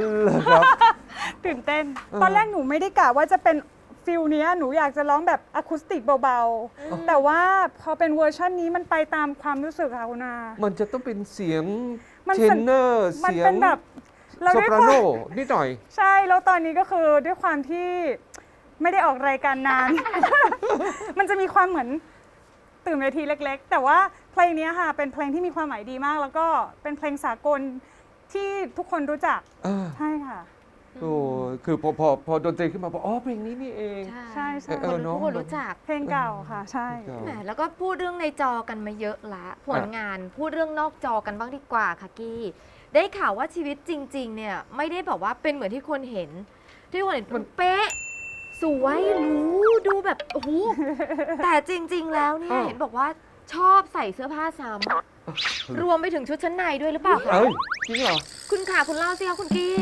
นานค่ะเออครับ ตื่นเต้นเออตอนแรกหนูไม่ได้กะว่าจะเป็นฟิลเนี้ยหนูอยากจะร้องแบบอะคูสติกเบาๆ แต่ว่าพอเป็นเวอร์ชันนี้มันไปตามความรู้สึกค่ะคุณอา มันจะต้องเป็นเสียงมันเทสันญเนอร์มันเสียงเป็นแบบเราโซด้วยปราควาโนม นิดหน่อย ใช่ แล้วตอนนี้ก็คือด้วยความที่ไม่ได้ออกรายการนาน มันจะมีความเหมือนตื่นเวทีเล็ก ๆ แต่ว่าเพลงเนี้ยค่ะ เป็นเพลงที่มีความหมายดีมาก แล้วก็เป็นเพลงสากล ที่ทุกคนรู้จักอ่าใช่ค่ะ โอ้คือพอพอพอดนตรีขึ้นมาบอกอ๋อเพลงนี้นี่เอง ใช่ใช่เออเนอะทุกคนรู้จักเพลงเก่าค่ะ ใช่แหมแล้วก็พูดเรื่องในจอกันมาเยอะละผลงานพูดเรื่องนอกจอกันบ้างดีกว่าค่ะกี้ ได้ข่าวว่าชีวิตจริง ๆ เนี่ย ไม่ได้แบบว่าเป็นเหมือนที่คนเห็น ที่คนเห็นมันเป๊ะ สวยหรูดูแบบโอ้โหแต่จริง ๆ แล้วเนี่ยอ้าวเห็นบอกว่าชอบใส่เสื้อผ้าซ้ำ รวมไปถึงชุดชั้นในด้วยหรือเปล่าคะ เอ้ยจริงเหรอ คุณขาคุณเล่าสิคะคุณกี้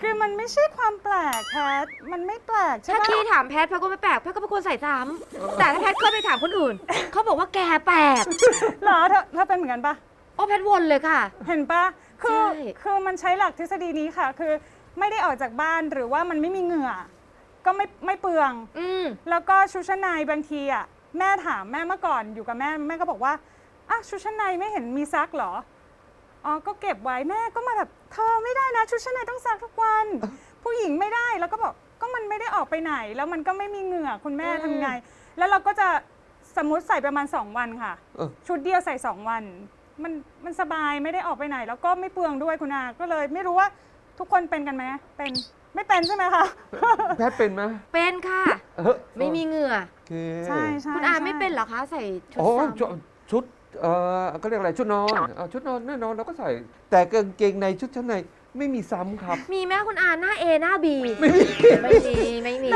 คือมันไม่ใช่ความแปลกแพทมันไม่แปลกใช่ถ้าไหมกี้ถามแพทย์แพทย์ก็ไม่แปลกแพทย์ก็เป็นคนใส่ซ้ำแต่ถ้าแพทย์เคยไปถามคนอื่น เขาบอกว่าแกแปลกเหรอเธอเธอเป็นเหมือนกันปะโอ้แพทย์วนเลยค่ะ เห็นปะคือใช่ คือมันใช้หลักทฤษฎีนี้ค่ะ คือไม่ได้ออกจากบ้านหรือว่ามันไม่มีเหงื่อ ก็ไม่ไม่เปลือง อืม แล้วก็ชุดชั้นในบางทีอะแม่ถามแม่เมื่อก่อนอยู่กับแม่แม่ก็บอกว่า อะชุดชั้นในไม่เห็นมีซักเหรอ อ๋อ ก็เก็บไว้แม่ก็มาแบบเธอไม่ได้นะชุดชั้นในต้องซักทุกวัน ผู้หญิงไม่ได้แล้วก็บอกก็มันไม่ได้ออกไปไหน แล้วมันก็ไม่มีเหงื่อคุณแม่อืมทำไง แล้วเราก็จะสมมติใส่ประมาณ 2 วันค่ะ เออ ชุดเดียวใส่ 2 วัน มันมันสบายไม่ได้ออกไปไหน แล้วก็ไม่เปลืองด้วยคุณอาก็เลยไม่รู้ว่าทุกคนเป็นกันไหมเป็นไม่เป็นใช่ไหมคะ แพทเป็นไหมเป็นค่ะ เออไม่มีเหงื่อ โอเค ใช่ใช่คุณอาใช่ไม่เป็นเหรอคะ ใส่ชุดโอ้ซ้ชุดชุด เอ่อก็เรียกอะไรชุดนอนเอาชุดนอนแน่นอนเราก็ใส่ แต่กางเกงในชุดชั้นในไม่มีซ้ำครับำมีแม่คุณอาหน้า A หน้า B ไม่มี ไม่มีไม่มี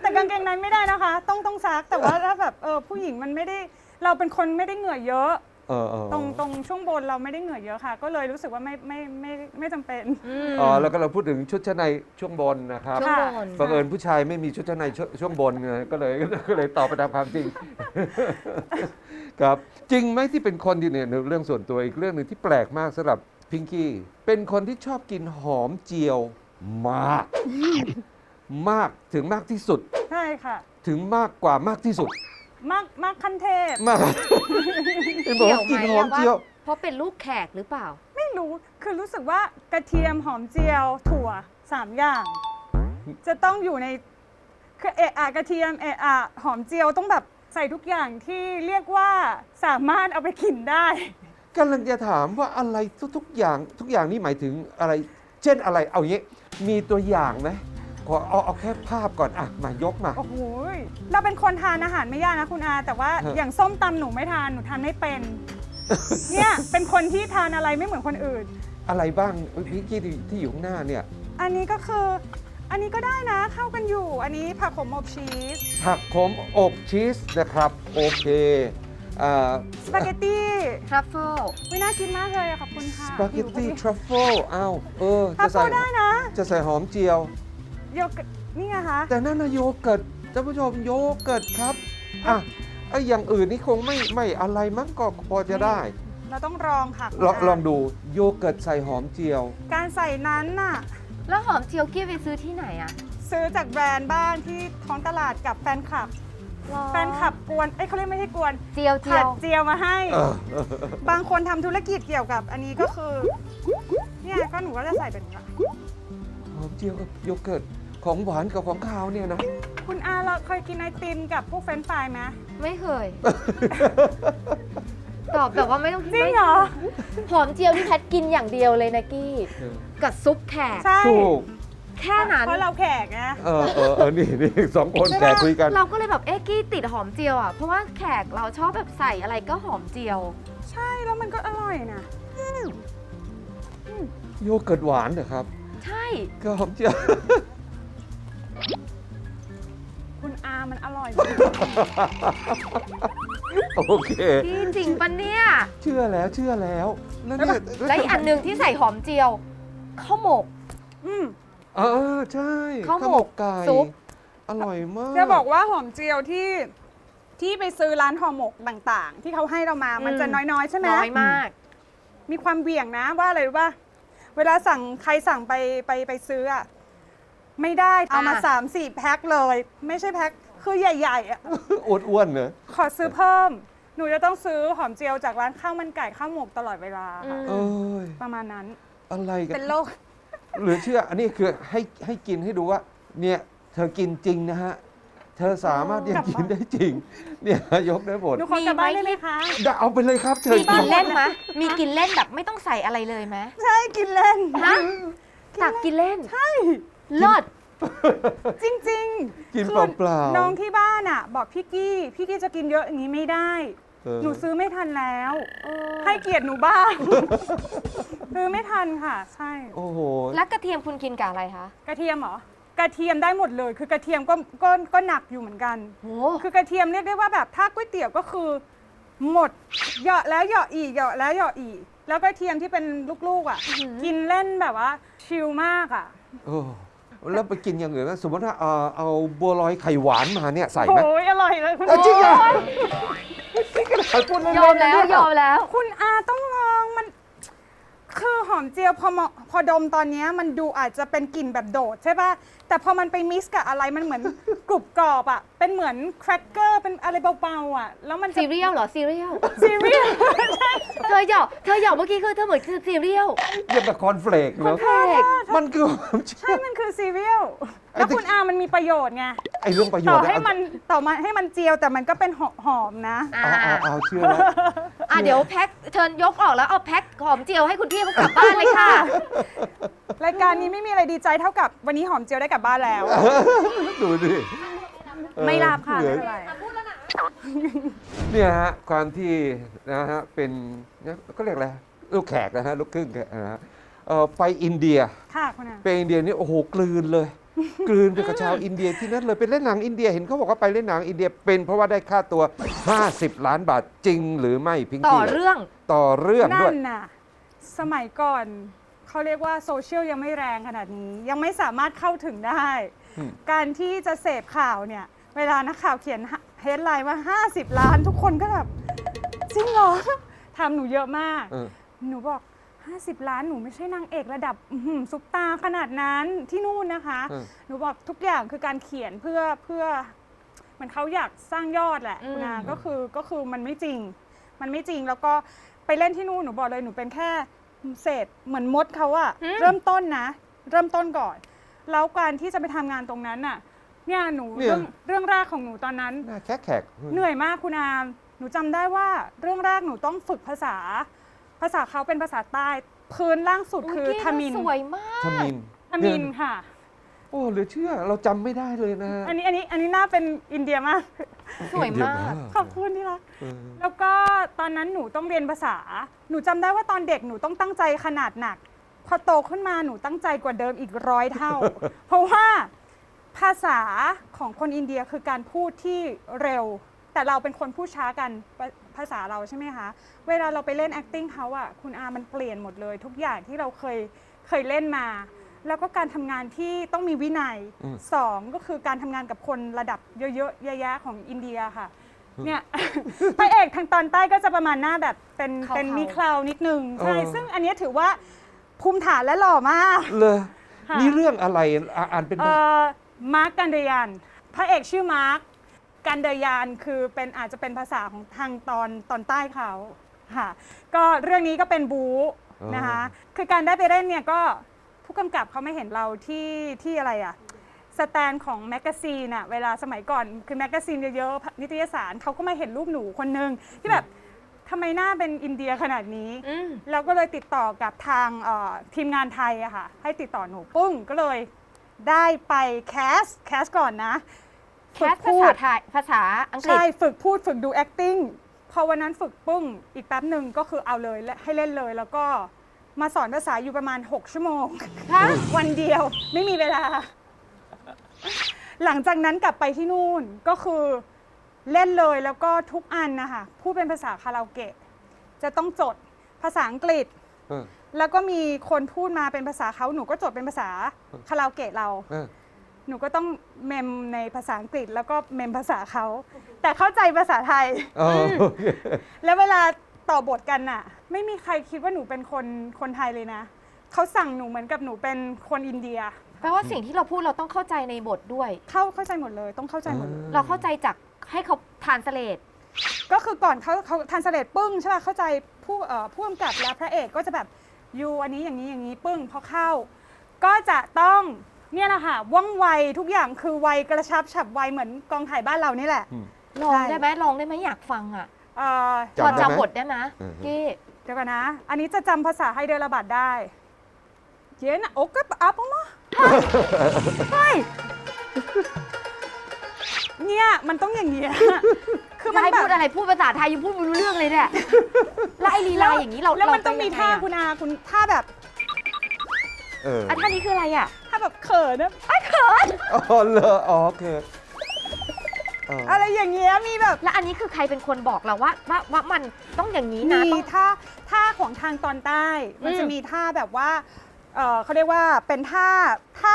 แต่กางเกงในไม่ได้นะคะ ต้องต้องซักแต่ว่าถ้าแบบเออผู้หญิงมันไม่ได้เราเป็นคนไม่ได้เหงื่อเยอะ เออเออตรงตรงช่วงบนเราไม่ได้เหงื่อเยอะค่ะ ก็เลยรู้สึกว่าไม่ไม่ไม่ไม่จำเป็น อืมอ๋อแล้วก็เราพูดถึงชุดชั้นในช่วงบนนะครับช่วงบน บังเอิญผู้ชายไม่มีชุดชั้นในช่วช่วงบนไงก็เลยก็เลยตอบไปตามความจริง ครับจริงไหมที่เป็นคนที่เนี่ยเรื่องส่วนตัวอีกเรื่องหนึ่งที่แปลกมากสำหรับพิงกี้เป็นคนที่ชอบกินหอมเจียวมาก มากถึงมากที่สุด ใช่ค่ะ ถึงมากกว่ามากที่สุด มากมากขั้นเทพ มากเห็นบอกว่ากินหอมเจียว เพราะเป็นลูกแขกหรือเปล่า ไม่รู้คือรู้สึกว่ากระเทียมหอมเจียวถั่วสามอย่าง จะต้องอยู่ในคือเอะอะกระเทียมเอะอะหอมเจียวต้องแบบ ใส่ทุกอย่างที่เรียกว่าสามารถเอาไปกินได้ กำลังจะถามว่าอะไรทุกๆอย่างทุกอย่างนี่หมายถึงอะไร เช่นอะไรเอางี้มีตัวอย่างไหมขอเอาเอาแค่ภาพก่อนอะมายกมา โอ้โหยเราเป็นคนทานอาหารไม่ยากนะคุณอา แต่ว่าฮะ อย่างส้มตำหนูไม่ทานหนูทานไม่เป็น เนี่ยเป็นคนที่ทานอะไรไม่เหมือนคนอื่น อะไรบ้างเอ้ยพี่กี้ที่ที่อยู่ข้างหน้าเนี่ย อันนี้ก็คือ อันนี้ก็ได้นะเข้ากันอยู่ อันนี้ผักขมอบชีส ผักขมอบชีสนะครับ โอเคอ่าสปาเกตตี้ทรัฟเฟิลไม่น่ากินมากเลยอะขอบคุณค่ะสปาเกตตี้หิวพอดีทรัฟเฟิลอ้าวเออทรัจะฟใส่เฟิลได้นะจะใส่หอมเจียว โยเกิร์ตนี่ไงคะแต่นั่นนะโยเกิร์ตท่านผู้ชมโยเกิร์ตครับอะไอ้อย่างอื่นนี่คงไม่ไม่อะไรมั้งก็พอจะได้เราต้องลองค่ะลองลองดูโยเกิร์ตใส่หอมเจียว การใส่นั้นน่ะ แล้วหอมเจียวกี้ไปซื้อที่ไหนอะซื้อจากแบรนด์บ้างที่ท้องตลาดกับแฟนคลับ หรอแฟนคลับกวน เอ้ยเขาเรียกไม่ใช่กวนเจียวเจีผัยดว เจียวมาให้ เออบางคนทำธุรกิจเกี่ยวกับอันนี้ก็คือ เนี่ยก็หนูก็จะใส่แบบนี้หอมเจียวกับโยเกิร์ตของหวานกับของคาวเนี่ยนะ คุณอาเราเคยกินไอติมกับพวกเฟรนช์ฟรายไหมไม่เคย ตอบแบบว่าไม่ต้องจริงเหรอ หอมเจียวที่แพทกินอย่างเดียวเลยนะกี้กับซุปแขก ใช่ถูกแค่นั้นเพราะเราแขกนะเออเออเออนี่นี่สองคนแกคุยกัน เราก็เลยแบบเอ๊ะกี้ติดหอมเจียวอะเพราะว่าแขกเราชอบแบบใส่อะไรก็หอมเจียว ใช่แล้วมันก็อร่อยนะโยเกิร์ตหวานเหรอครับ ใช่ก็หอมเจียวคุณอามันอร่อย โอเคกี้จริงปะเนี่ย เชื่อแล้วเชื่อแล้วแล้วเนี่ยและอีกอันหนึ่งที่ใส่หอมเจียวข้าวหมก อืม เออใช่ข้าวหมกไก่ซุป อร่อยมาก จะบอกว่าหอมเจียวที่ที่ที่ไปซื้อร้านห่อหมกต่างๆ ที่เขาให้เรามา มันจะอืมน้อยๆ ใช่ไหมน้อยมาก มีความเบี่ยงนะว่าอะไรรู้ป่ะเวลาสั่งใครสั่งไปไปไปซื้ออะไม่ได้เอามาอ่าสามสี่แพ็คเลย ไม่ใช่แพ็ค คือใหญ่ๆอะอ้วนๆเนอะขอซื้อเพิ่ม หนูจะต้องซื้อหอมเจียวจากร้านข้าวมันไก่ข้าวหมกตลอดเวลาค่ะอืมเอ้ยประมาณนั้น อะไรกันเป็นโรค เหลือเชื่อ อันนี้คือให้ให้กินให้ดูว่า เนี่ยเธอกินจริงนะฮะ เธอสามารถยังกินได้จริง เนี่ยยกได้หมดหนูขอกลับบ้านได้ไหมคะ ได้เอาไปเลยครับเธอมีกินเล่นไหมมีกินเล่นแบบไม่ต้องใส่อะไรเลยไหมใช่กินเล่น ฮะตักกินเล่น ใช่ เลิศ จริงๆกินคือเปล่าๆน้องที่บ้านอะ บอกพี่กี้ พี่กี้จะกินเยอะอย่างนี้ไม่ได้ เออหนูซื้อไม่ทันแล้ว ให้เกียรติหนูบ้าง ซื้อไม่ทันค่ะ ใช่ โอ้โห แล้วกระเทียมคุณกินกับอะไรคะกระเทียมเหรอ กระเทียมได้หมดเลย คือกระเทียมก็ก็ก็หนักอยู่เหมือนกัน โห คือกระเทียมเรียกได้ว่าแบบถ้าก๋วยเตี๋ยวก็คือ หมดเหยาะแล้วเหยาะอีกเหยาะแล้วเหยาะอีก แล้วกระเทียมที่เป็นลูกๆอะ กินเล่นแบบว่า ชิลมากอะ โอ้ แล้วไปกินอย่างอื่นนะสมมติถ้าเอาเอาบัวลอยไข่หวานมาเนี่ยใส่ไหม โอ้ยอร่อยเลยคุณเอาจริงเหรอโอ้ยนี่ขนาดพูดเล่นยๆอมแล้วนะเนี่ยยอมแล้ว คุณอาต้องลองมัน คือหอมเจียวพอมอพอดมตอนเนี้ยมันดูอาจจะเป็นกลิ่นแบบโดดใช่ป่ะแต่พอมันไปมิกซ์กับอะไรมันเหมือน กรุบกรอบอะ เป็นเหมือนแครกเกอร์เป็นอะไรเบาๆอะ แล้วมันจะซีเรียลเหรอซีเรียลซีเรียลเธอหยอกเธอหยอกเมื่อกี้คือเธอเหมือนคือซีเรียลเรียกแบบคอนเฟลกเนอะเพลกมันคือความเชื่ใช่อมันคือซีเรียลแล้วคุณอามันมีประโยชน์ไงไอ้เรื่องประโยต่ชอน์ให้เยมันต่อมาให้มันเจียวแต่มันก็เป็นหอมๆนะอ่าเอาเอาเอาเชื่อแล้วอะเดี๋ยวแพ็คเชิญยกออกแล้วเอาแพ็คหอมเจียวให้คุณพี่เขากลับบ้านเลยค่ะ รายการนี้ไม่มีอะไรดีใจเท่ากับวันนี้หอมเจียวได้กลับบ้านแล้ว ดูดิเออไม่รับค่ะเหลืไม่อเป็นไรเนี่ยฮะความที่นะฮะเป็นเนี่ยก็เรียกอะไรลูกแขกนะฮะลูกครึ่งนะฮะเอ่อไปอินเดีย ค่ะคุณอาไปอินเดียนี่โอ้โหกลืนเลย กลืนไปกับชาวอินเดียที่นั่นเลยไปเล่นหนังอินเดียเห็นเขาบอกว่าไปเล่นหนังอินเดียเป็นเพราะว่าได้ค่าตัว 50 ล้านบาทจริงหรือไม่พิงต่อกี้เรื่อง ต่อเรื่องนั่ด้วย นน่ะ สมัยก่อน เขาเรียกว่าโซเชียลยังไม่แรงขนาดนี้ ยังไม่สามารถเข้าถึงได้ อืม การที่จะเสพข่าวเนี่ย เวลานักข่าวเขียนเฮดไลน์ว่า 50 ล้านทุกคนก็แบบจริงเหรอทำหนูเยอะมาก เออ หนูบอก 50 ล้านหนูไม่ใช่นางเอกระดับอื้อหือซุปตาขนาดนั้นที่นู่นนะคะเออหนูบอกทุกอย่างคือการเขียนเพื่อเพื่อเหมันเขาอยากสร้างยอดแหละอืม คุณอาก็คือก็คือมันไม่จริง มันไม่จริงแล้วก็ไปเล่นที่นู่นหนูบอกเลยหนูเป็นแค่ เศษเหมือนมดเขาอะเริ่มต้นนะ เริ่มต้นก่อน แล้วการที่จะไปทำงานตรงนั้นน่ะเนี่ยหนูเนี่ย เรื่องเรื่องแรกของหนูตอนนั้น หน้าแขกแขกเหนื่อยมากคุณอาหนูจำได้ว่าเรื่องแรกหนูต้องฝึกภาษา ภาษาเขาเป็นภาษาใต้ พื้นล่างสุดคือกี้ทมิน สวยมากทมินทมินเยค่ะโอ้เหลือเชื่อเราจำไม่ได้เลยนะฮะอันนี้อันนี้อันนี้น่าเป็นอินเดียมาก สวยมาก ขอบคุณที่รัก เออ แล้วก็ตอนนั้นหนูต้องเรียนภาษา หนูจำได้ว่าตอนเด็กหนูต้องตั้งใจขนาดหนัก พอโตขึ้นมาหนูตั้งใจกว่าเดิมอีกร้อยเท่า เพราะว่าภาษาของคนอินเดียคือการพูดที่เร็ว แต่เราเป็นคนพูดช้ากันภาภาษาเราใช่ไหมคะ เวลาเราไปเล่น acting เขาอะคุณอามันเปลี่ยนหมดเลย ทุกอย่างที่เราเคยเคยเล่นมา แล้วก็การทำงานที่ต้องมีวินัยอืม สองก็คือการทำงานกับคนระดับเยอะๆแยะๆของอินเดียค่ะเนี่ย พระเอกทางตอนใต้ก็จะประมาณหน้าแบบเป็นขาวๆ เป็นมีเคราวนิดนึงใช่เออ ซึ่งอันเนี้ยถือว่าภูมิฐานและหล่อมาก เลยค่ะ นี่เรื่องอะไรอะอ่านเป็น เอ่อมาร์กกันเดยานพระเอกชื่อมาร์กกันเดยานคือเป็นอาจจะเป็นภาษาของทางตอนตอนใต้เขาค่ะก็เรื่องนี้ก็เป็นบู๊นะคะคือการได้ไปเล่นเนี่ยก็ ผู้กำกับเขาไม่เห็นเราที่ที่อะไรอะสแตนของแมกกาซีนอะเวลาสมัยก่อนคือแมกกาซีนเยอะๆนิตยสารเขาก็มาเห็นรูปหนูคนนึงที่แบบทำไมหน้าเป็นอินเดียขนาดนี้ อืมแล้วก็เลยติดต่อกับทางเอ่อทีมงานไทยอะค่ะให้ติดต่อหนูปึ้งก็เลยได้ไปแคสแคสก่อนนะแคฝึสกภาพูษาด ไทยภาษาอังกฤษ ใช่ ฝึกพูดฝึกดู acting พอวันนั้นฝึกปึ้ง อีกแป๊บหนึ่งก็คือเอาเลยและให้เล่นเลยแล้วก็ มาสอนภาษาอยู่ประมาณ 6 ชั่วโมงฮะวันเดียวไม่มีเวลา หลังจากนั้นกลับไปที่นู่นก็คือเล่นเลยแล้วก็ทุกอันนะคะพูดเป็นภาษาคาราโอเกะ จะต้องจดภาษาอังกฤษ เออแล้วก็มีคนพูดมาเป็นภาษาเขาหนูก็จดเป็นภาษาคาราโอเกะเรา เออหนูก็ต้องเมมในภาษาอังกฤษ แล้วก็เมมภาษาเขา แต่เข้าใจภาษาไทย เออโอเคแล้วเวลา ต่อบทกันน่ะ ไม่มีใครคิดว่าหนูเป็นคนคนไทยเลยนะ เขาสั่งหนูเหมือนกับหนูเป็นคนอินเดีย แปลว่าสิ่งที่เราพูดเราต้องเข้าใจในบทด้วย เข้าเข้าใจหมดเลยต้องเข้าใจหมดเลย เราเข้าใจจากให้เขาทานสเลดก็คือก่อนเขาเขาทันเสลดปึ้งใช่ป่ะเข้าใจผู้เอ่อผู้กำกับและพระเอกก็จะแบบยูอันนี้อย่างนี้อย่างนี้ปึ้งพอเข้า ก็จะต้องเนี่ยแหละค่ะว่องไวทุกอย่างคือไวกระชับฉับไวเหมือนกองถ่ายบ้านเรานี่แหละอืมลองใช่ ได้ไหมลองได้ไหมอยากฟังอะ เอ่อจำพอได้ไหมจำบทได้ไหมอือฮึกี้ เดี๋ยวกันนะ อันนี้จะจำภาษาไฮเดรลาบัดได้เย็นอะโอ๊กก็อัพมาเฮ้ยเนี่ยมันต้องอย่างเงี้ยคือจะมันให้แบพูบดอะไรพูดภาษาไทยยังพูดไม่รู้เรื่องเลยเนี่ยแล้วไอ้ลีลาอย่างนี้เราแล้วมันเรต้องมียัไท่าอะคุณอาคุณท่าแบบเอออะท่านี้คืออะไรอะ ท่าแบบเขินนะ อ๋อเหรออ๋อโอเค เอออะไรอย่างเงี้ยมีแบบแล้วอันนี้คือใครเป็นคนบอกเราว่าว่าว่ามันต้องอย่างนี้นะมีต้อง ท่าท่าของทางตอนใต้ มันอืม จะมีท่าแบบว่าเอ่อเขาเรียกว่าเป็นท่าท่า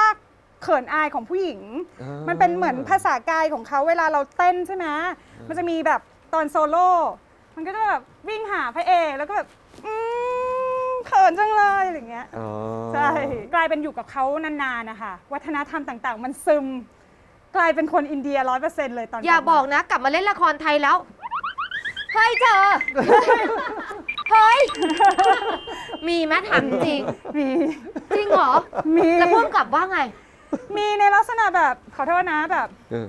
เขินอายของผู้หญิงอ่ามันเป็นเหมือนภาษากายของเขาเวลาเราเต้นใช่ไหมมันจะมีแบบตอนโซโล่มันก็จะแบบวิ่งหาพระเอกแล้วก็แบบอืมเขินจังเลยอะไรอย่างเงี้ย อ๋อ ใช่ กลายเป็นอยู่กับเขานานๆนะคะ วัฒนธรรมต่างๆ มันซึม กลายเป็นคนอินเดียร้อยเปอร์เซ็นต์เลยตอนอย่าลัมบอกนะ กลับมาเล่นละครไทยแล้ว เฮ้ยเธอ เฮ้ย มีไหมถามจริง มี จริงเหรอ มี แล้วพุ่มกับว่าไง มีในลักษณะแบบขอโทษนะแบบเออ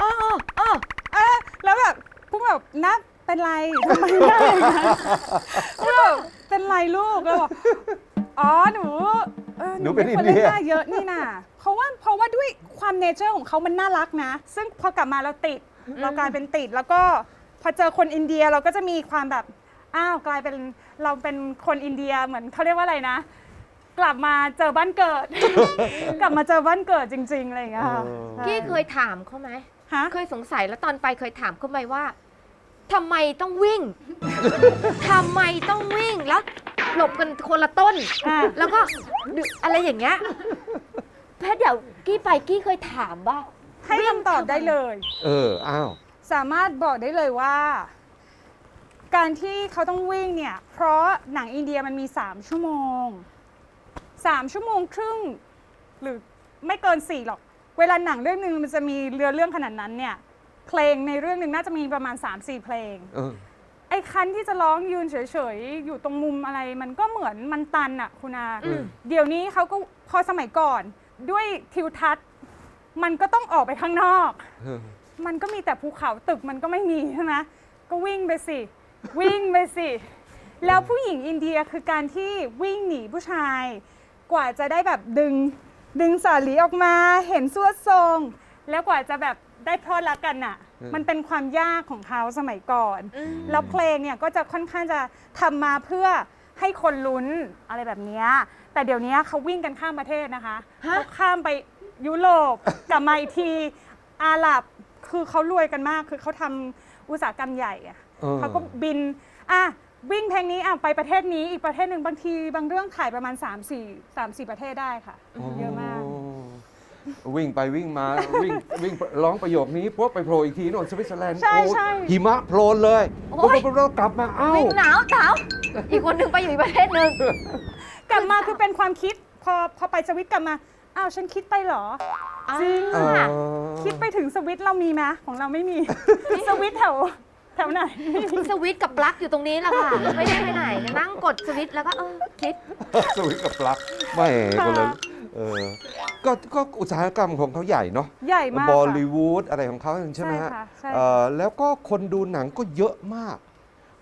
อ๋ออ๋อเอะแล้วแบบพุ่งแบบนับเป็นไรทำไมได้อย่างนั้นพุ่งแบบเป็นไรลูกแล้วบอกอ๋อหนูออ หนูเป็นคอินเดียล่หน้าเยอะนี่น่ะเพราะว่าเพราะว่าด้วยความเนเจอร์ของเขามันน่ารักนะ ซึ่งพอกลับมาเราติดเรากลายเป็นติด แล้วก็พอเจอคนอินเดียเราก็จะมีความแบบอ้าวกลายเป็นเราเป็นคนอินเดียเหมือนเขาเรียกว่าอะไรนะ กลับมาเจอบ้านเกิด กลับมาเจอบ้านเกิดจริงๆอะไรอย่างเงี้ยค่ะเออใช่กี้เคยถามเขาไหม ฮะ เคยสงสัยแล้วตอนไปเคยถามเขาไหมว่าทำไมต้องวิ่ง ทำไมต้องวิ่งแล้ว หลบกันคนละต้น อะแล้วก็ดึอะไรอย่างเงี้ยแพทย์เดี๋ยวกี้ไปกี้เคยถามว่า ให้คำตอบได้เลย เออ อ้าว สามารถบอกได้เลยว่า การที่เขาต้องวิ่งเนี่ย เพราะหนังอินเดียมันมี 3 ชั่วโมง 3 ชั่วโมงครึ่ง หรือไม่เกิน 4 หรอก เวลาหนังเรื่องหนึ่งมันจะมีเรือเรื่องขนาดนั้นเนี่ย เพลงในเรื่องหนึ่งน่าจะมีประมาณ 3-4 เพลง เออ ไอ้คันที่จะร้องยืนเฉยๆ อยู่ตรงมุมอะไร มันก็เหมือนมันตันอะคุณอาอืมเดี๋ยวนี้เขาก็พอสมัยก่อน ด้วยทิวทัศน์ มันก็ต้องออกไปข้างนอกเออมันก็มีแต่ภูเขาตึกมันก็ไม่มีใช่ไหมก็วิ่งไปสิ วิ่งไปสิ แล้วผู้หญิงอินเดียคือการที่วิ่งหนีผู้ชาย กว่าจะได้แบบดึงดึงสาลีออกมาเห็นสวดทรง แล้วกว่าจะแบบได้พลอดรักกันน่ะอื มมันเป็นความยากของเขาสมัยก่อนอืมแล้วเพลงเนี่ยก็จะค่อนข้างจะทำมาเพื่อให้คนลุ้นอะไรแบบเนี้ยแต่เดี๋ยวนี้เขาวิ่งกันข้ามประเทศนะคะฮะเขาข้ามไปยุโรปกลับมาอีกทีอาหรับ คือเขารวยกันมาก คือเขาทำอุตสาหกรรมใหญ่อะออเขาก็บินอะวิ่งเพลงนี้อะไปประเทศนี้อีกประเทศหนึ่งบางทีบางเรื่องถ่ายประมาณ 3 4 3 4 ประเทศได้ค่ะ เยอะมากโอ้ วิ่งไปวิ่งมา วิ่งวิ่งร้องประโยคนี้ปุ๊บไปโผล่อีกทีโน่นสวิตเซอร์แลนด์ใช่โอ้ยใช่หิมะโพลนเลยโอ้ย ปุ๊บปุ๊บปุ๊บกลับมาเอ้า วิ่งหนาวหนาวอีกคนหนึ่งไปอยู่อีกประเทศหนึ่งกลับมาคือเป็นความคิด พอพอไปสวิตกลับมาอ้าวฉันคิดไปเหรอ จริงอ๋ออะ คิดไปถึงสวิตเรามีไหมของเราไม่มี สวิตแถวแถวไหน สวิตช์กับปลั๊กอยู่ตรงนี้แหละค่ะ ไม่ได้ไปไหนนั่งกดสวิตช์แล้วก็เออคิด สวิตกับปลั๊กไม่คนละค่ะ เออก็ก็อุตสาหกรรมของเขาใหญ่เนาะใหญ่มากบอลค่ะลีวูดอะไรของเขาใช่ไหมฮะใช่ค่ะใช่เอ่อแล้วก็คนดูหนังก็เยอะมาก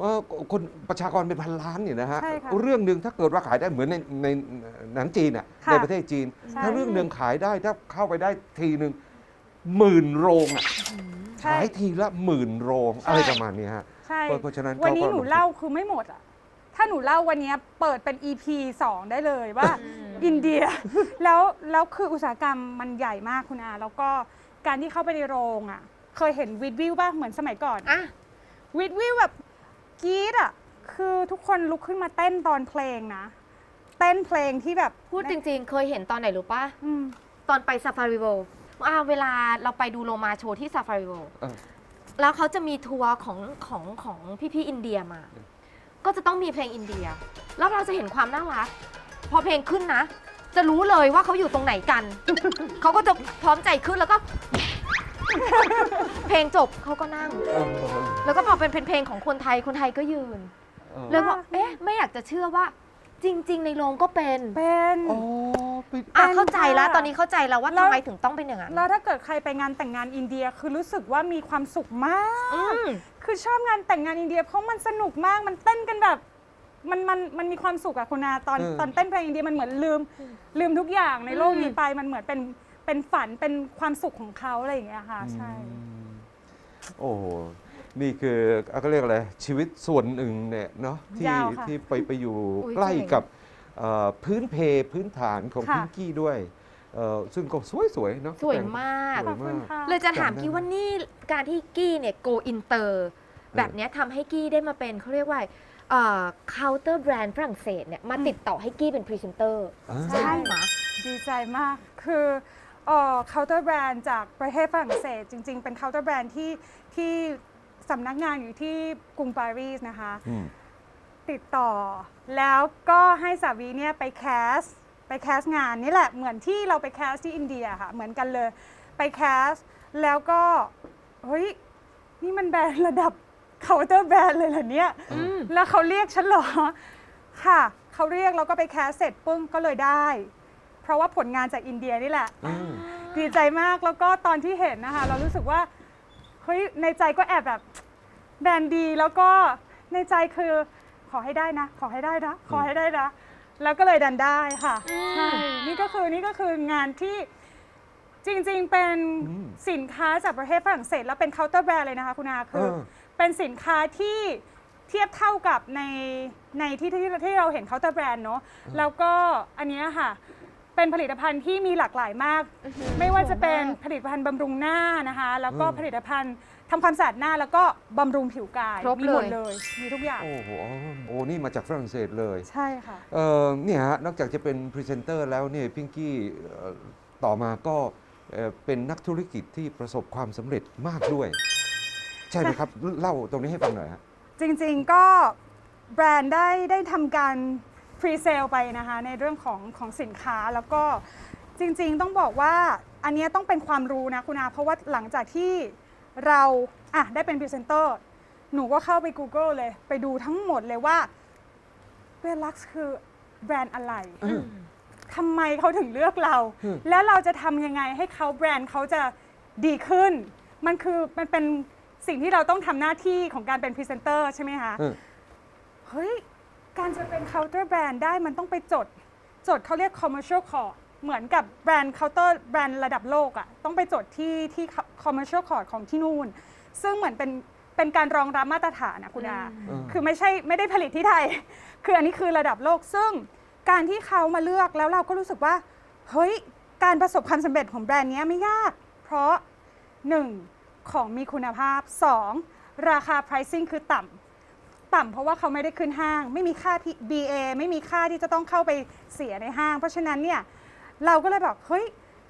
ว่าคนประชากรเป็นพันล้านเนี่ยนะฮะใช่ค่ะเรื่องหนึ่งถ้าเกิดว่าขายได้เหมือนในในหนังจีนอะค่ะในประเทศจีนใช่ถ้าเรื่องหนึ่งขายได้ถ้าเข้าไปได้ทีหนึ่งหมื่นโรงอะใช่ขายทีละหมื่นโรงใช่อะไรประมาณนี้ฮะใช่เพราะเพราะฉะนั้นวันนี้เขาก็หนูเล่าคือไม่หมดอะ ถ้าหนูเล่าวันนี้เปิดเป็น EP 2 ได้เลยว่าอินเดีย แล้วแล้วคืออุตสาหกรรมมันใหญ่มากคุณอา แล้วก็การที่เข้าไปในโรงอะ เคยเห็นวิดวิวป่ะเหมือนสมัยก่อนอะวิดวิวแบบกรี๊ดอะ คือทุกคนลุกขึ้นมาเต้นตอนเพลงนะ เต้นเพลงที่แบบพูดจริงๆ เคยเห็นตอนไหนรู้ปะอืม ตอนไปซาฟารีเวลอ่าเวลาเราไปดูโลมาโชว์ที่ซาฟารีเวลเออแล้วเขาจะมีทัวร์ของของของพี่ๆอินเดียมา ก็จะต้องมีเพลงอินเดีย แล้วเราจะเห็นความน่ารัก พอเพลงขึ้นนะ จะรู้เลยว่าเขาอยู่ตรงไหนกัน เขาก็จะพร้อมใจขึ้นแล้วก็ เพลงจบเขาก็นั่งเออแล้วก็พอเป็นเพลงของคนไทยคนไทยก็ยืนเออเลยบอกเอ๊ะไม่อยากจะเชื่อว่า จริง ๆ ในโรงก็เป็นเป็น อ๋อไปอะเป็นเข้าใจแล้วค่ะตอนนี้เข้าใจแล้วว่าแล้ว ทำไมถึงต้องเป็นอย่างนั้นแล้วถ้าเกิดใครไปงานแต่งงานอินเดียคือรู้สึกว่ามีความสุขมากอืม คือชอบงานแต่งงานอินเดียเพราะมันสนุกมากมันเต้นกันแบบมันมันมันมีความสุขอะคุณอาตอนเออตอนเต้นเพลงอินเดียมันเหมือนลืม ลืมทุกอย่างในโลกนี้ไปมันเหมือนเป็นเป็นฝันเป็นความสุขของเขาอะไรอย่างเงี้ยค่ะใช่อืมโอ้โหนี่คือเขาเรียกอะไรชีวิตส่วนหนึ่งเนี่ยเนาะที่ยาวค่ะที่ไปไปอยู่อุ๊ยใกล้เจ๋งกับเอ่อพื้นเพพื้นฐานของค่ะ พิงกี้ด้วย เอ่อซึ่งก็สวยๆเนาะสวยแต่งมากสขวอบคุณค่ะ เลยจะถามจำได้ กี้ว่านี่การที่กี้เนี่ย go inter แบบเนี้ยทำให้กี้ได้มาเป็นเขาเรียกว่าเอ่อ counter brand ฝรั่งเศสเนี่ย มาติดต่อให้กี้เป็นพรีเซนเตอร์อ่า ใช่ใช่ไหมดีใจมาก คือเอ่อ counter brand จากประเทศฝรั่งเศส จริง ๆ เป็น counter brand ที่ที่สำนักงานอยู่ที่กรุงปารีสนะคะ อืม ติดต่อ แล้วก็ให้สาวีเนี่ยไปแคส ไปแคสงานนี่แหละเหมือนที่เราไปแคสที่อินเดียค่ะเหมือนกันเลยไปแคสแล้วก็เฮ้ยนี่มันแบรนด์ระดับ counter brand เลยเหรอเนี่ยอืมแล้วเขาเรียกฉันเหรอค่ะเขาเรียกแล้วก็ไปแคสเสร็จปึ้งก็เลยได้ เพราะว่าผลงานจากอินเดียนี่แหละอืมดีใจมากแล้วก็ตอนที่เห็นนะคะ เรารู้สึกว่าเฮ้ยในใจก็แอบแบบแบรนด์ดีแล้วก็ในใจคือขอให้ได้นะ ขอให้ได้นะ ขอให้ได้นะ แล้วก็เลยดันได้ค่ะอืมใช่นี่ก็คือนี่ก็คืองานที่จริงๆ เป็นอืมสินค้าจากประเทศฝรั่งเศส แล้วเป็นเคาน์เตอร์แบรนด์เลยนะคะคุณอาคือเออเป็นสินค้าที่เทียบเท่ากับในในที่ที่ที่เราเห็นเคาน์เตอร์แบรนด์เนาะแล้วก็อันเนี้ยค่ะ เป็นผลิตภัณฑ์ที่มีหลากหลายมาก ไม่ว่าจะเป็นผลิตภัณฑ์บำรุงหน้านะคะ แล้วก็อืมผลิตภัณฑ์ ทำความสะอาดหน้าแล้วก็บำรุงผิวกาย ครบมีหมดเลย เลย มีทุกอย่าง โอ้โหโอ้นี่มาจากฝรั่งเศสเลยใช่ค่ะ เออเนี่ยฮะนอกจากจะเป็นพรีเซนเตอร์แล้วเนี่ยพิงกี้เอ่อต่อมาก็เอ่อเป็นนักธุรกิจที่ประสบความสำเร็จมากด้วย ใช่ไหมครับ เล่าตรงนี้ให้ฟังหน่อยฮะ จริงๆก็แบรนด์ได้ได้ทำการพรีเซลไปนะคะในเรื่องของของสินค้าแล้วก็จริงๆต้องบอกว่าอันเนี้ยต้องเป็นความรู้นะคุณอาเพราะว่าหลังจากที่ เราอะได้เป็นพรีเซนเตอร์หนูก็เข้าไป Google เลย ไปดูทั้งหมดเลยว่าเวลักซ์คือแบรนด์อะไรอืมทำไมเขาถึงเลือกเราอืมแล้วเราจะทำยังไงให้เขาแบรนด์เขาจะดีขึ้น มันคือมันเป็นสิ่งที่เราต้องทำหน้าที่ของการเป็นพรีเซนเตอร์ใช่ไหมคะเออเฮ้ย การจะเป็น counter brand ได้มันต้องไปจด จดเขาเรียก commercial code เหมือนกับแบรนด์ counter แบรนด์ระดับโลกอะ่ะต้องไปจดที่ที่ commercial code ของที่นู่น ซึ่งเหมือนเป็นเป็นการรองรับมาตรฐานนะคุณอาอืมคือไม่ใช่ไม่ได้ผลิตที่ไทย คืออันนี้คือระดับโลก ซึ่งการที่เขามาเลือกแล้วเราก็รู้สึกว่า เฮ้ย การประสบความสำเร็จของแบรนด์เนี้ยไม่ยาก เพราะ 1. ของมีคุณภาพ 2. ราคา pricing คือต่ำต่ำเพราะว่าเขาไม่ได้ขึ้นห้าง ไม่มีค่าที่ BA ไม่มีค่าที่จะต้องเข้าไปเสียในห้าง เพราะฉะนั้นเนี่ย เราก็เลยบอกเฮ้ย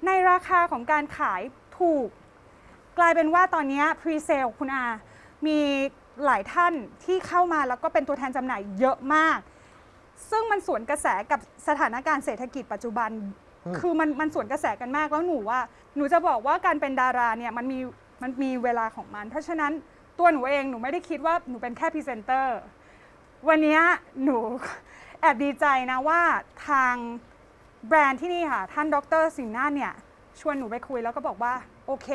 ในราคาของการขายถูก กลายเป็นว่าตอนเนี้พรีเซลคุณอามีหลายท่านที่เข้ามาแล้วก็เป็นตัวแทนจำหน่ายเยอะมาก ซึ่งมันสวนกระแสกับสถานการณ์เศรษฐกิจปัจจุบันอืมคือมันมันสวนกระแสกันมากแล้วหนูว่าหนูจะบอกว่าการเป็นดาราเนี่ยมันมีมันมีเวลาของมัน เพราะฉะนั้นตัวหนูเองหนูไม่ได้คิดว่าหนูเป็นแค่พรีเซนเตอร์วันเนี้ยหนูแอบดีใจนะว่าทาง แบรนด์ที่นี่ค่ะ ท่านดรสิงห์นาถเนี่ยชวนหนูไปคุยแล้วก็บอกว่า โอเค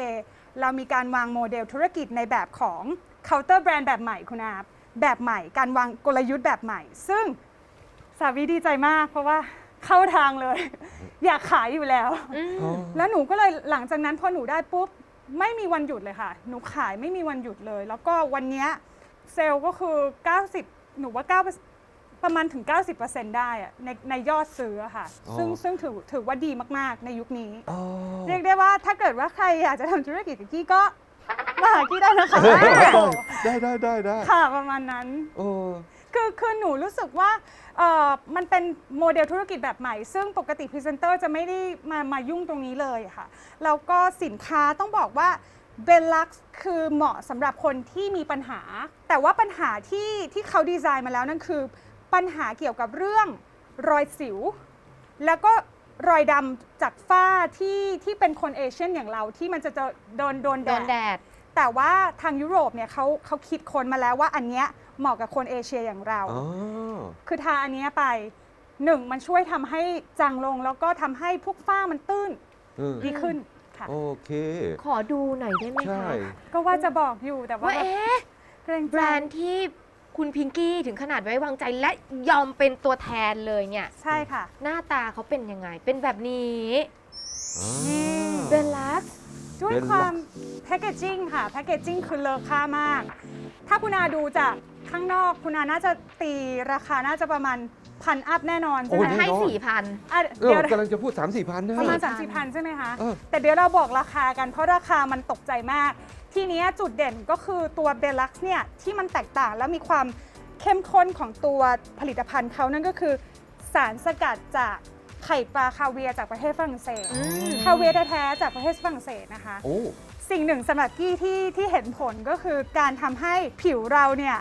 เรามีการวางโมเดลธุรกิจในแบบของ counter brand แบบใหม่คุณอาแบบใหม่ การวางกลยุทธ์แบบใหม่ ซึ่งสาวีดีใจมาก เพราะว่าเข้าทางเลย อยากขายอยู่แล้วอืมอ๋อแล้วหนูก็เลยหลังจากนั้นพอหนูได้ปุ๊บไม่มีวันหยุดเลยค่ะ หนูขายไม่มีวันหยุดเลย แล้วก็วันเนี้ยเซลล์ก็คือ 90 หนูว่า9 ประมาณถึง 90%ได้อะในในยอดซื้ออะค่ะ อ๋อ ซึ่งซึ่งถือถือว่าดีมากๆ ในยุคนี้ อ๋อ เรียกได้ว่าถ้าเกิดว่าใครอยากจะทำธุรกิจกับกี้ก็มาหากี้ได้นะคะได้ได้ได้ได้ค่ะประมาณนั้น โอ้คือคือหนูรู้สึกว่าเอ่อมันเป็นโมเดลธุรกิจแบบใหม่ ซึ่งปกติพรีเซนเตอร์จะไม่ได้มามายุ่งตรงนี้เลยค่ะ แล้วก็สินค้าต้องบอกว่าเบลลักซ์คือเหมาะสำหรับคนที่มีปัญหา แต่ว่าปัญหาที่ที่เขาดีไซน์มาแล้วนั่นคือ ปัญหาเกี่ยวกับเรื่องรอยสิว แล้วก็รอยดำจากฝ้าที่ที่เป็นคนเอเชียนอย่างเราที่มันจะจะโดนโดนโดนแดแดด ด แต่ว่าทางยุโรปเนี่ยเขาเขาคิดค้นมาแล้วว่าอันเนี้ยเหมาะกับคนเอเชียอย่างเรา อ๋อ คือทาอันเนี้ยไปหนึ่งมันช่วยทำให้จางลงแล้วก็ทำให้พวกฝ้ามันตื้นเออดีขึ้นค่ะ โอเค ขอดูหน่อยได้ไหมใช่ คะก็ว่าจะบอกอยู่แต่ว่าว่าเอ๊ะเกรงใจ แบรนด์ที่ คุณพิงกี้ถึงขนาดไว้วางใจและยอมเป็นตัวแทนเลยเนี่ยใช่ค่ะ หน้าตาเขาเป็นยังไง เป็นแบบนี้อ่าเบลลักด้วยเป็นความแพคเกจจิ้งค่ะแพคเกจจิ้งคือเลอค่ามาก ถ้าคุณอาดูจากข้างนอกคุณอาน่าจะตีราคาน่าจะประมาณพันอัพแน่นอนใช่โอ้ไหมแน่ให้นอนสี่พัน อะเออเดี๋ยวกำลังจะพูด 3 4มสี่พันนะ ประมาณ4,000 3 4พันใช่ไหมคะ เออ แต่เดี๋ยวเราบอกราคากันเพราะราคามันตกใจมาก ทีเนี้ยจุดเด่นก็คือตัวเบลลักซ์เนี่ยที่มันแตกต่างแล้วมีความเข้มข้นของตัวผลิตภัณฑ์เขานั่นก็คือ สารสกัดจากไข่ปลาคาเวียร์จากประเทศฝรั่งเศสอืมคาเวียร์แท้ๆจากประเทศฝรั่งเศสนะคะโอ้สิ่งหนึ่งสำหรับกี้ที่ที่เห็นผลก็คือการทำให้ผิวเราเนี่ย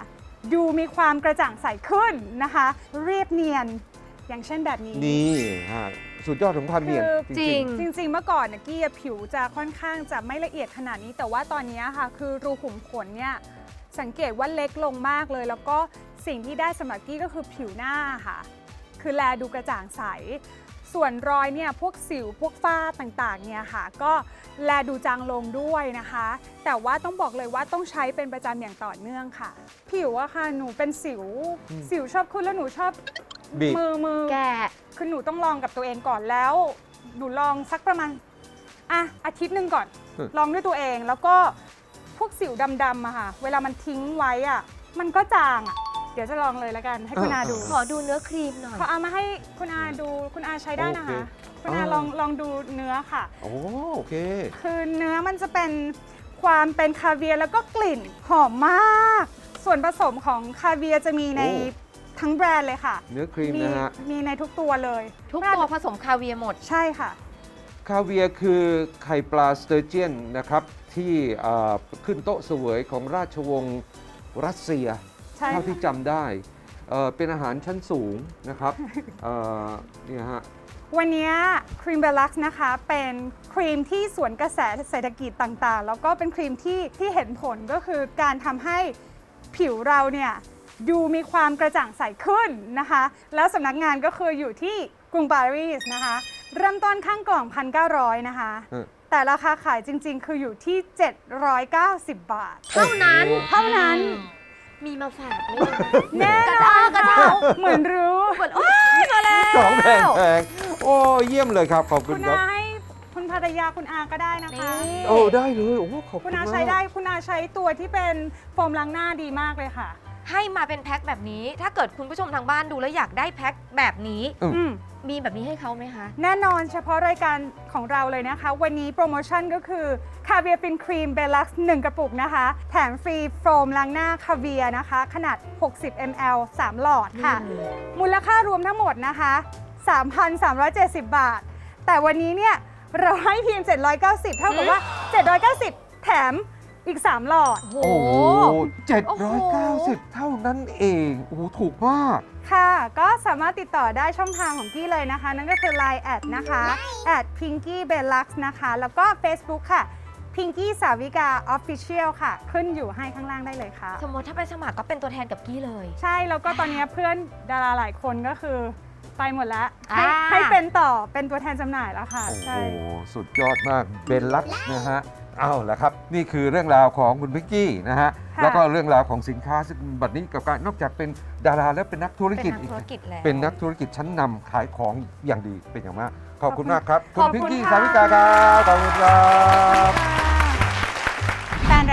ดูมีความกระจ่างใสขึ้นนะคะ เรียบเนียนอย่างเช่นแบบนี้ นี่ฮะ สุดยอดของความเนียน คือจริง จริง ๆ เมื่อก่อนเนี่ยกี้อะผิวจะค่อนข้างจะไม่ละเอียดขนาดนี้ แต่ว่าตอนนี้ค่ะ คือรูขุมขนเนี่ยสังเกตว่าเล็กลงมากเลย แล้วก็สิ่งที่ได้สำหรับกี้ก็คือผิวหน้าค่ะ คือแลดูกระจ่างใส ส่วนรอยเนี่ยพวกสิวพวกฝ้าต่างๆเนี่ยค่ะ ก็แลดูจางลงด้วยนะคะ แต่ว่าต้องบอกเลยว่าต้องใช้เป็นประจำอย่างต่อเนื่องค่ะ ผิวอะค่ะหนูเป็นสิวอืมสิวชอบขึ้นแล้วหนูชอบบีบ มือมือ แกะ คือหนูต้องลองกับตัวเองก่อนแล้ว หนูลองสักประมาณอะอาทิตย์หนึ่งก่อนเออลองด้วยตัวเองแล้วก็พวกสิวดำๆอะค่ะ เวลามันทิ้งไว้อะมันก็จางอะเดี๋ยวจะลองเลยแล้วกัน ให้คุณอาดู ขอดูเนื้อครีมหน่อย เขาเอามาให้คุณอาดูคุณอาใช้ได้นะคะ โอเคคุณอาอ่า ลองลองดูเนื้อค่ะ โอ้โอเค คือเนื้อมันจะเป็นความเป็นคาเวียร์แล้วก็กลิ่นหอมมาก ส่วนผสมของคาเวียร์จะมีในโอ้ ทั้งแบรนด์เลยค่ะเนื้อครีมมีนะฮะ มีในทุกตัวเลยทุกตัวผสมคาเวียร์หมด ใช่ค่ะ คาเวียร์คือไข่ปลาสเตอร์เจียนนะครับที่เอ่อขึ้นโต๊ะเสวยของราชวงศ์รัสเซียใช่เท่าที่ค่ะจำได้เอ่อเป็นอาหารชั้นสูงนะครับเอ่อเนี่ยฮะวันนี้ครีมเบลักซ์นะคะเป็นครีมที่สวนกระแสเศรษฐกิจต่างๆ แล้วก็เป็นครีมที่ที่เห็นผลก็คือการทำให้ผิวเราเนี่ย ดูมีความกระจ่างใสขึ้นนะคะ แล้วสำนักงานก็คืออยู่ที่กรุงปารีสนะคะ เริ่มต้นข้างกล่อง 1,900 นะคะเออแต่ราคาขายจริงๆ คืออยู่ที่ 790 บาท เท่านั้น เท่านั้น มีมาฝากไหมคะแน่นอนกระเช้าเหมือนรู้เหมือนโอ้ยมาแล้ว ของแพงแพงโอ้เยี่ยมเลยครับ ขอบคุคุณณครัอาบให้คุณภรรยาคุณอาก็ได้นะคะ นี่ โอ้ได้เลยโอ้ขอบคุคุณณอามาใช้กได้คุณอาใช้ตัวที่เป็นโฟมล้างหน้าดีมากเลยค่ะ ให้มาเป็นแพ็คแบบนี้ ถ้าเกิดคุณผู้ชมทางบ้านดูแล้วอยากได้แพ็คแบบนี้ อืม อืม มีแบบนี้ให้เขาไหมคะ แน่นอนเฉพาะรายการของเราเลยนะคะ วันนี้โปรโมชั่นก็คือคาเวียร์ฟินครีมเบลักซ์1กระปุกนะคะ แถมฟรีโฟมล้างหน้าคาเวียร์นะคะ ขนาด 60 ml 3 หลอดค่ะนี่เลยมูลค่ารวมทั้งหมดนะคะ 3,370 บาท แต่วันนี้เนี่ย เราให้เพียง 790 เท่ากับว่า 790 แถม อีก 3 หลอด โอ้โอ้โหโหเจ็ดร้อยเก้าสิบเท่านั้นเองโอ้โหถูกมาก ค่ะ ก็สามารถติดต่อได้ช่องทางของกี้เลยนะคะ นั่นก็คือ Line แอดนะคะแอด Pinky b e l u x นะคะ แล้วก็ Facebook ค่ะ Pinky สาวิกา Official ค่ะ ขึ้นอยู่ให้ข้างล่างได้เลยค่ะ สมมติถ้าไปสมัครก็เป็นตัวแทนกับกี้เลย ใช่แล้วก็ตอนนี้เพื่อนดาราหลายคนก็คือไปหมดแล้ว ให้อ่าให้เป็นต่อเป็นตัวแทนจำหน่ายแล้วค่ะ โอ้โห ใช่ สุดยอดมากเบนลักนะฮะ เอาละครับ นี่คือเรื่องราวของคุณพิกกี้นะฮะ ค่ะแล้วก็เรื่องราวของสินค้าซึ่งบัดนี้กับการนอกจากเป็นดาราแล้วเป็นนักธุรเป็นกิจนักอีกธุรกิจแล้ว เป็นนักธุรกิจชั้นนำขายของอย่างดีเป็นอย่างมาก ขอบคุณมากครับขอบพิงคุณกี้ค่ะสาวิกาครับขอบคุณครับแฟนร